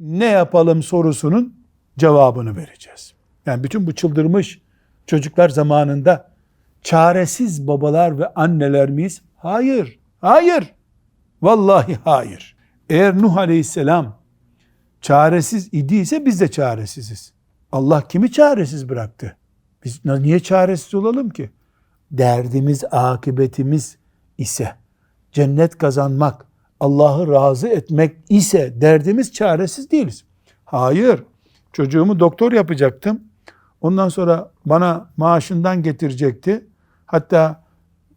ne yapalım sorusunun cevabını vereceğiz. Yani bütün bu çıldırmış çocuklar zamanında çaresiz babalar ve anneler miyiz? Hayır. Hayır. Vallahi hayır. Eğer Nuh Aleyhisselam çaresiz idiyse biz de çaresiziz. Allah kimi çaresiz bıraktı? Biz niye çaresiz olalım ki? Derdimiz, akıbetimiz ise cennet kazanmak, Allah'ı razı etmek ise derdimiz çaresiz değiliz. Hayır. Çocuğumu doktor yapacaktım. Ondan sonra bana maaşından getirecekti. Hatta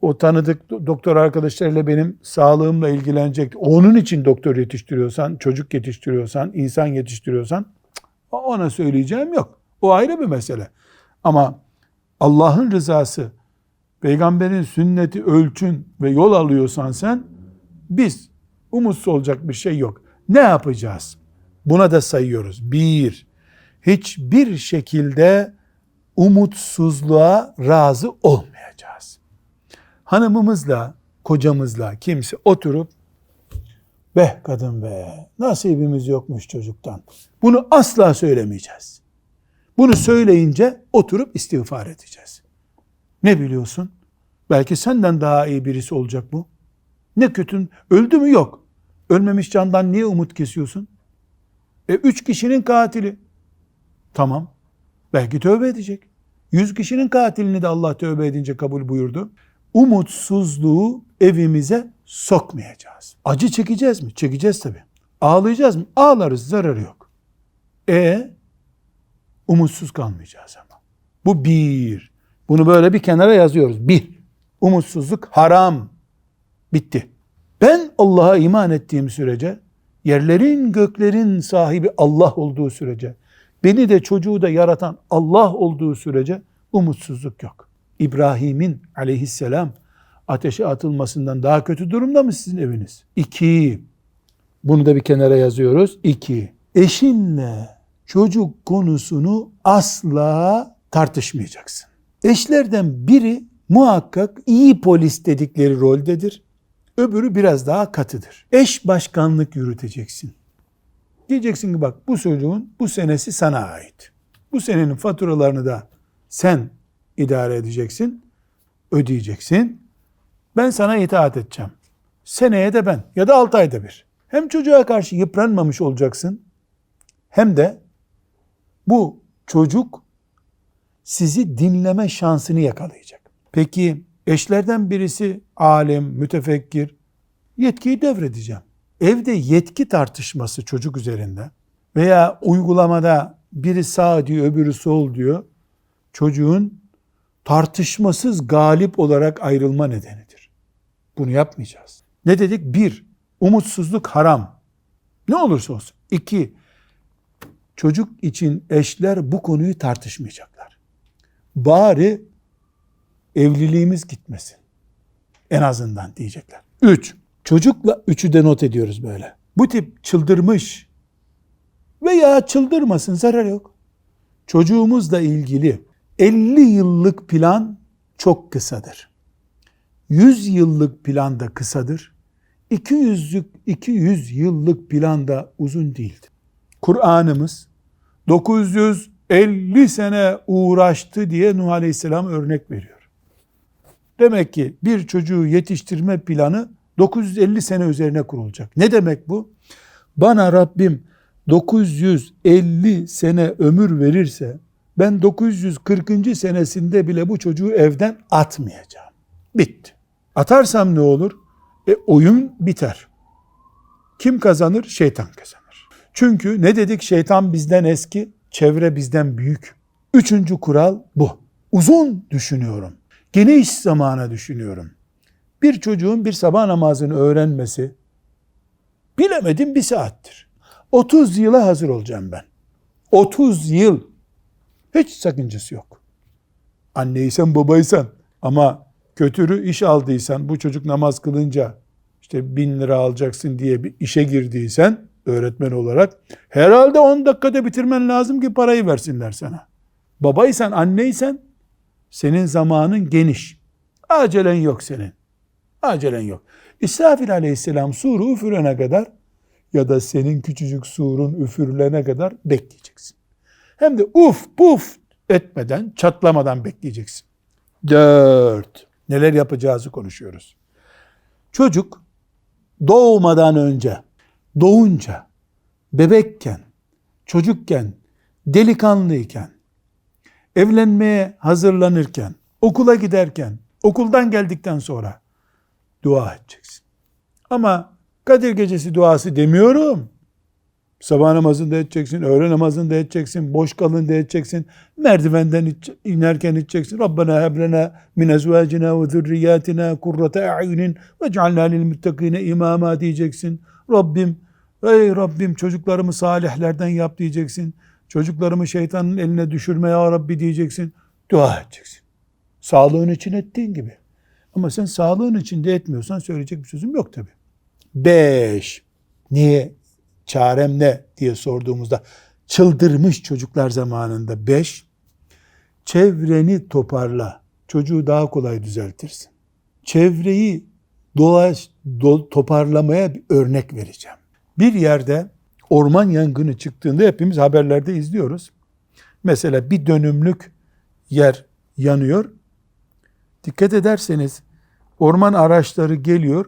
o tanıdık doktor arkadaşlarıyla benim sağlığımla ilgilenecekti. Onun için doktor yetiştiriyorsan, çocuk yetiştiriyorsan, insan yetiştiriyorsan ona söyleyeceğim yok. O ayrı bir mesele. Ama Allah'ın rızası, peygamberin sünneti ölçün ve yol alıyorsan sen, biz umutsuz olacak bir şey yok. Ne yapacağız? Buna da sayıyoruz. Bir, hiçbir şekilde umutsuzluğa razı olmayacağız. Hanımımızla, kocamızla kimse oturup be kadın be nasibimiz yokmuş çocuktan. Bunu asla söylemeyeceğiz. Bunu söyleyince oturup istiğfar edeceğiz. Ne biliyorsun? Belki senden daha iyi birisi olacak bu. Ne kötün? Öldü mü? Yok. Ölmemiş candan niye umut kesiyorsun? E üç kişinin katili. Tamam. Belki tövbe edecek. Yüz kişinin katilini de Allah tövbe edince kabul buyurdu. Umutsuzluğu evimize sokmayacağız. Acı çekeceğiz mi? Çekeceğiz tabi. Ağlayacağız mı? Ağlarız, zararı yok. E umutsuz kalmayacağız ama. Bu bir. Bunu böyle bir kenara yazıyoruz. Bir. Umutsuzluk haram. Bitti. Ben Allah'a iman ettiğim sürece, yerlerin göklerin sahibi Allah olduğu sürece, beni de çocuğu da yaratan Allah olduğu sürece umutsuzluk yok. İbrahim'in aleyhisselam ateşe atılmasından daha kötü durumda mı sizin eviniz? İki, bunu da bir kenara yazıyoruz. İki, eşinle çocuk konusunu asla tartışmayacaksın. Eşlerden biri muhakkak iyi polis dedikleri roldedir. Öbürü biraz daha katıdır. Eş başkanlık yürüteceksin. Diyeceksin ki bak bu çocuğun bu senesi sana ait. Bu senenin faturalarını da sen idare edeceksin, ödeyeceksin. Ben sana itaat edeceğim. Seneye de ben ya da 6 ayda bir. Hem çocuğa karşı yıpranmamış olacaksın hem de bu çocuk sizi dinleme şansını yakalayacak. Peki eşlerden birisi alim, mütefekkir, yetkiyi devredeceğim. Evde yetki tartışması çocuk üzerinde veya uygulamada biri sağ diyor, öbürü sol diyor. Çocuğun tartışmasız galip olarak ayrılma nedenidir. Bunu yapmayacağız. Ne dedik? Bir, umutsuzluk haram. Ne olursa olsun. İki, çocuk için eşler bu konuyu tartışmayacaklar. Bari evliliğimiz gitmesin. En azından diyecekler. Üç, çocukla üçü de not ediyoruz böyle. Bu tip çıldırmış veya çıldırmasın zarar yok. Çocuğumuzla ilgili 50 yıllık plan çok kısadır. 100 yıllık plan da kısadır. 200'lük 200 yıllık plan da uzun değildir. Kur'an'ımız 950 sene uğraştı diye Nuh Aleyhisselam örnek veriyor. Demek ki bir çocuğu yetiştirme planı 950 sene üzerine kurulacak. Ne demek bu? Bana Rabbim 950 sene ömür verirse ben 940. senesinde bile bu çocuğu evden atmayacağım. Bitti. Atarsam ne olur? E oyun biter. Kim kazanır? Şeytan kazanır. Çünkü ne dedik? Şeytan bizden eski, çevre bizden büyük. Üçüncü kural bu. Uzun düşünüyorum. Geniş zamana düşünüyorum. Bir çocuğun bir sabah namazını öğrenmesi bilemedim bir saattir. 30 yıla hazır olacağım ben. 30 yıl. Hiç sakıncası yok. Anneysen babaysan ama kötürü iş aldıysan bu çocuk namaz kılınca işte bin lira alacaksın diye bir işe girdiysen öğretmen olarak herhalde 10 dakikada bitirmen lazım ki parayı versinler sana. Babaysan anneysen senin zamanın geniş. Acelen yok senin. Acelen yok. İsrafil aleyhisselam suru üfürene kadar ya da senin küçücük surun üfürülene kadar bekleyeceksin. Hem de uf puf etmeden, çatlamadan bekleyeceksin. Dört. Neler yapacağızı konuşuyoruz. Çocuk doğmadan önce, doğunca, bebekken, çocukken, delikanlıyken, evlenmeye hazırlanırken, okula giderken, okuldan geldikten sonra dua edeceksin. Ama Kadir gecesi duası demiyorum. Sabah namazında edeceksin, öğle namazında edeceksin, boş kalın edeceksin, merdivenden inerken edeceksin. Rabbena heblena min ezvacina ve zürriyatina kurrate a'yunin ve cealna lil muttakine imama diyeceksin. Rabbim, ey Rabbim çocuklarımı salihlerden yap diyeceksin. Çocuklarımı şeytanın eline düşürme ya Rabbi diyeceksin. Dua edeceksin. Sağlığın için ettiğin gibi. Ama sen sağlığın için de etmiyorsan söyleyecek bir sözüm yok tabi. Beş. Niye? Çarem ne diye sorduğumuzda çıldırmış çocuklar zamanında beş. Çevreni toparla. Çocuğu daha kolay düzeltirsin. Çevreyi dolaş, do, toparlamaya bir örnek vereceğim. Bir yerde orman yangını çıktığında hepimiz haberlerde izliyoruz. Mesela bir dönümlük yer yanıyor. Dikkat ederseniz orman araçları geliyor.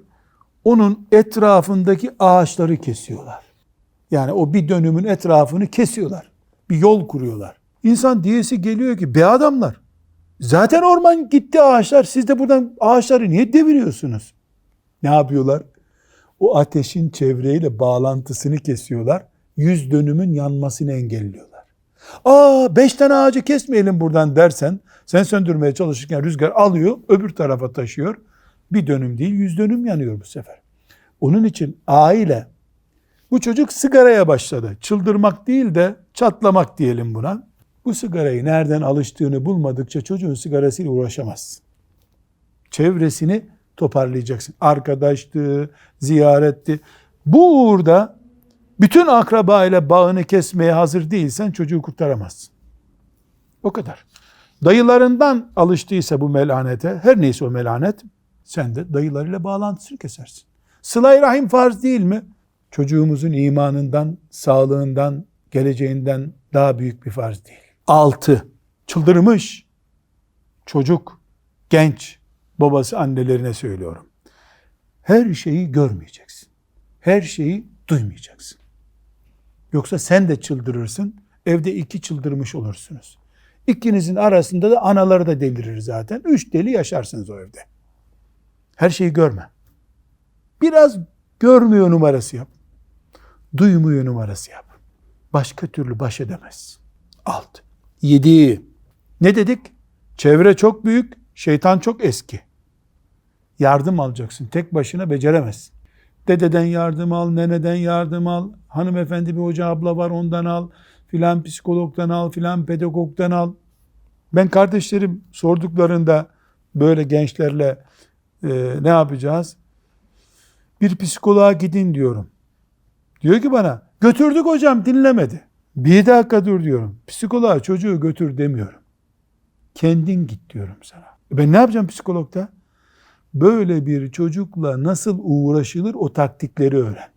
Onun etrafındaki ağaçları kesiyorlar. Yani o bir dönümün etrafını kesiyorlar. Bir yol kuruyorlar. İnsan diyesi geliyor ki be adamlar zaten orman gitti ağaçlar siz de buradan ağaçları niye deviriyorsunuz? Ne yapıyorlar? O ateşin çevreyle bağlantısını kesiyorlar. Yüz dönümün yanmasını engelliyorlar. Aa beş tane ağacı kesmeyelim buradan dersen sen söndürmeye çalışırken rüzgar alıyor öbür tarafa taşıyor. Bir dönüm değil yüz dönüm yanıyor bu sefer. Onun için aile bu çocuk sigaraya başladı. Çıldırmak değil de çatlamak diyelim buna. Bu sigarayı nereden alıştığını bulmadıkça çocuğun sigarasıyla uğraşamazsın. Çevresini toparlayacaksın. Arkadaştı, ziyaretti. Bu uğurda bütün akraba ile bağını kesmeye hazır değilsen çocuğu kurtaramazsın. O kadar. Dayılarından alıştıysa bu melanete, her neyse o melanet, sen de dayılarıyla bağlantısını kesersin. Sıla-i Rahim farz değil mi? Çocuğumuzun imanından, sağlığından, geleceğinden daha büyük bir farz değil. Altı, çıldırmış çocuk, genç, babası annelerine söylüyorum. Her şeyi görmeyeceksin. Her şeyi duymayacaksın. Yoksa sen de çıldırırsın, evde iki çıldırmış olursunuz. İkinizin arasında da anaları da delirir zaten. Üç deli yaşarsınız o evde. Her şeyi görme. Biraz görmüyor numarası yap. Duymuyor numarası yap. Başka türlü baş edemez. Alt. Yedi. Ne dedik? Çevre çok büyük, şeytan çok eski. Yardım alacaksın. Tek başına beceremezsin. Dededen yardım al, neneden yardım al. Hanımefendi bir hoca abla var ondan al. Filan psikologdan al, filan pedagogdan al. Ben kardeşlerim sorduklarında böyle gençlerle e, ne yapacağız? Bir psikoloğa gidin diyorum. Diyor ki bana götürdük hocam dinlemedi. Bir dakika dur diyorum. Psikoloğa çocuğu götür demiyorum. Kendin git diyorum sana. E ben ne yapacağım psikologda? Böyle bir çocukla nasıl uğraşılır o taktikleri öğren.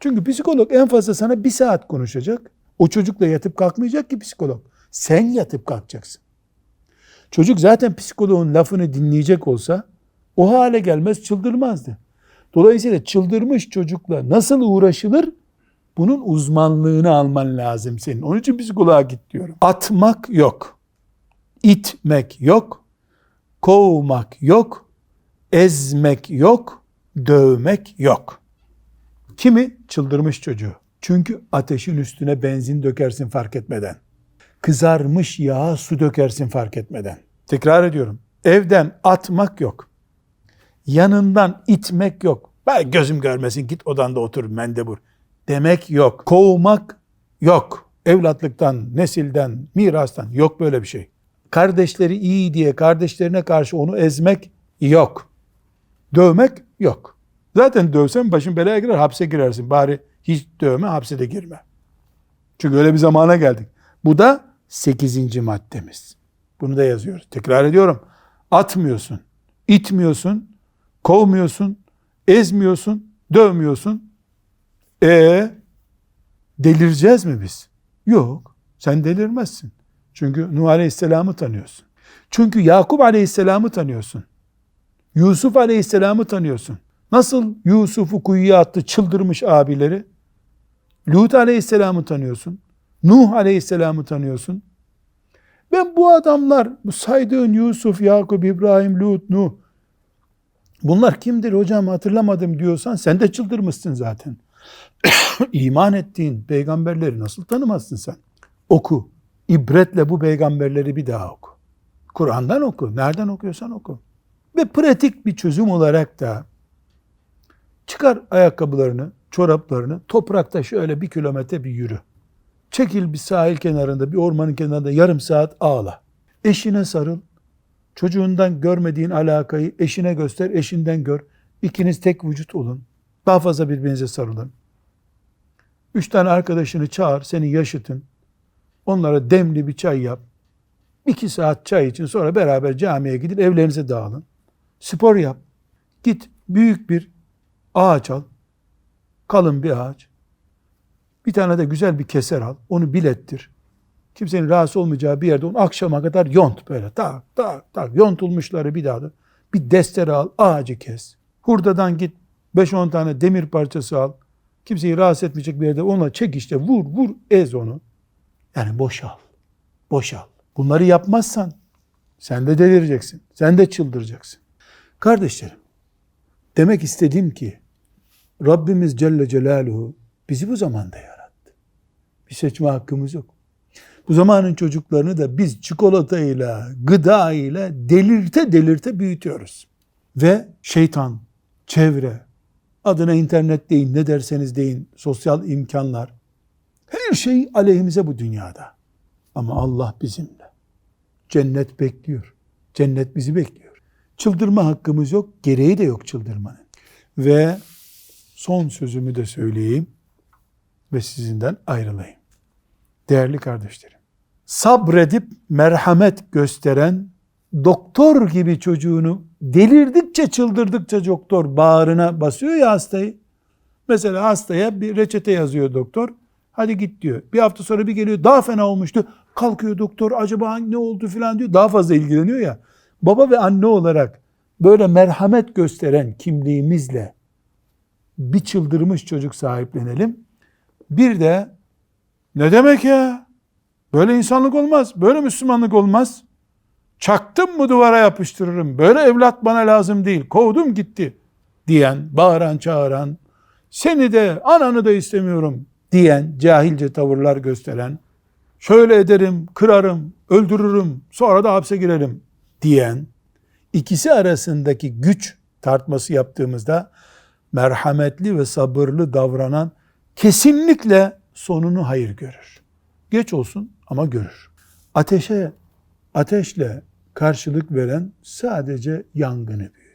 Çünkü psikolog en fazla sana bir saat konuşacak. O çocukla yatıp kalkmayacak ki psikolog. Sen yatıp kalkacaksın. Çocuk zaten psikoloğun lafını dinleyecek olsa o hale gelmez çıldırmazdı. Dolayısıyla çıldırmış çocukla nasıl uğraşılır? Bunun uzmanlığını alman lazım senin. Onun için psikoloğa git diyorum. Atmak yok. itmek yok. Kovmak yok. Ezmek yok. Dövmek yok. Kimi? Çıldırmış çocuğu. Çünkü ateşin üstüne benzin dökersin fark etmeden. Kızarmış yağa su dökersin fark etmeden. Tekrar ediyorum. Evden atmak yok. Yanından itmek yok. Ben gözüm görmesin git odanda otur mendebur. Demek yok. Kovmak yok. Evlatlıktan, nesilden, mirastan yok böyle bir şey. Kardeşleri iyi diye kardeşlerine karşı onu ezmek yok. Dövmek yok. Zaten dövsen başın belaya girer, hapse girersin. Bari hiç dövme, hapse de girme. Çünkü öyle bir zamana geldik. Bu da sekizinci maddemiz. Bunu da yazıyoruz. Tekrar ediyorum. Atmıyorsun, itmiyorsun, kovmuyorsun, ezmiyorsun, dövmüyorsun. E delireceğiz mi biz? Yok. Sen delirmezsin. Çünkü Nuh Aleyhisselam'ı tanıyorsun. Çünkü Yakup Aleyhisselam'ı tanıyorsun. Yusuf Aleyhisselam'ı tanıyorsun. Nasıl Yusuf'u kuyuya attı çıldırmış abileri? Lut Aleyhisselam'ı tanıyorsun. Nuh Aleyhisselam'ı tanıyorsun. Ben bu adamlar, bu saydığın Yusuf, Yakup, İbrahim, Lut, Nuh, bunlar kimdir hocam hatırlamadım diyorsan sen de çıldırmışsın zaten. İman ettiğin peygamberleri nasıl tanımazsın sen? Oku. İbretle bu peygamberleri bir daha oku. Kur'an'dan oku. Nereden okuyorsan oku. Ve pratik bir çözüm olarak da çıkar ayakkabılarını, çoraplarını, toprakta şöyle bir kilometre bir yürü. Çekil bir sahil kenarında, bir ormanın kenarında yarım saat ağla. Eşine sarıl. Çocuğundan görmediğin alakayı eşine göster, eşinden gör. İkiniz tek vücut olun. Daha fazla birbirinize sarılın. Üç tane arkadaşını çağır, seni yaşıtın. Onlara demli bir çay yap. İki saat çay için sonra beraber camiye gidin, evlerinize dağılın. Spor yap. Git büyük bir ağaç al. Kalın bir ağaç. Bir tane de güzel bir keser al. Onu bilettir. Kimsenin rahatsız olmayacağı bir yerde onu akşama kadar yont böyle. Tak tak tak yontulmuşları bir daha da. Bir destere al, ağacı kes. Hurdadan git 5-10 tane demir parçası al. Kimseyi rahatsız etmeyecek bir yerde onunla çek işte vur vur ez onu. Yani boşal. Boşal. Bunları yapmazsan sen de delireceksin. Sen de çıldıracaksın. Kardeşlerim, demek istediğim ki Rabbimiz Celle Celaluhu bizi bu zamanda yarattı. Bir seçme hakkımız yok. Bu zamanın çocuklarını da biz çikolatayla, gıdayla delirte delirte büyütüyoruz. Ve şeytan, çevre, adına internet deyin, ne derseniz deyin, sosyal imkanlar, her şey aleyhimize bu dünyada. Ama Allah bizimle. Cennet bekliyor. Cennet bizi bekliyor. Çıldırma hakkımız yok, gereği de yok çıldırmanın. Ve son sözümü de söyleyeyim ve sizinden ayrılayım. Değerli kardeşlerim, sabredip merhamet gösteren doktor gibi çocuğunu delirdikçe çıldırdıkça doktor bağrına basıyor ya hastayı. Mesela hastaya bir reçete yazıyor doktor. Hadi git diyor. Bir hafta sonra bir geliyor daha fena olmuştu. Kalkıyor doktor acaba ne oldu filan diyor. Daha fazla ilgileniyor ya. Baba ve anne olarak böyle merhamet gösteren kimliğimizle bir çıldırmış çocuk sahiplenelim. Bir de ne demek ya? Böyle insanlık olmaz. Böyle Müslümanlık olmaz. Çaktım mı duvara yapıştırırım. Böyle evlat bana lazım değil. Kovdum gitti diyen, bağıran çağıran, seni de ananı da istemiyorum diyen, cahilce tavırlar gösteren, şöyle ederim, kırarım, öldürürüm, sonra da hapse girerim diyen, ikisi arasındaki güç tartması yaptığımızda merhametli ve sabırlı davranan kesinlikle sonunu hayır görür. Geç olsun ama görür. Ateşe, ateşle karşılık veren sadece yangını büyür.